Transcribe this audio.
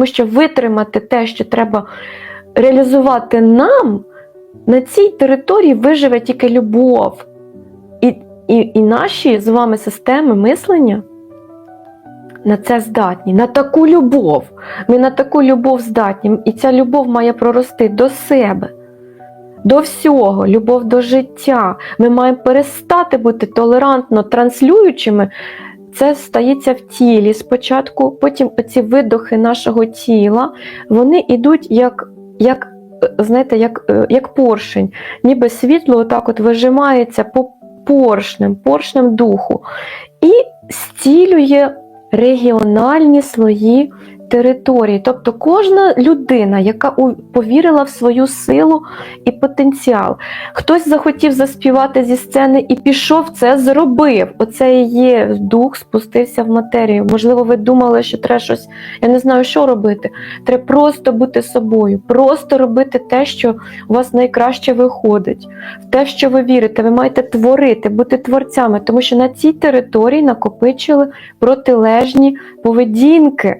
Тому що витримати те, що треба реалізувати нам, на цій території виживе тільки любов. І, і, і наші з вами системи мислення на це здатні, на таку любов. Ми на таку любов здатні. І ця любов має прорости до себе, до всього, любов до життя. Ми маємо перестати бути толерантно транслюючими. Це стається в тілі спочатку, потім оці видохи нашого тіла, вони йдуть як, як, е, знаєте, як, е, як поршень, ніби світло отак от вижимається по поршнем, поршнем духу і стілює регіональні слої території. Тобто кожна людина, яка повірила в свою силу і потенціал. Хтось захотів заспівати зі сцени і пішов це зробив. Оце і є дух спустився в матерію. Можливо, ви думали, що треба щось, я не знаю, що робити. Треба просто бути собою, просто робити те, що у вас найкраще виходить, в те, що ви вірите. Ви маєте творити, бути творцями, тому що на цій території накопичили протилежні поведінки.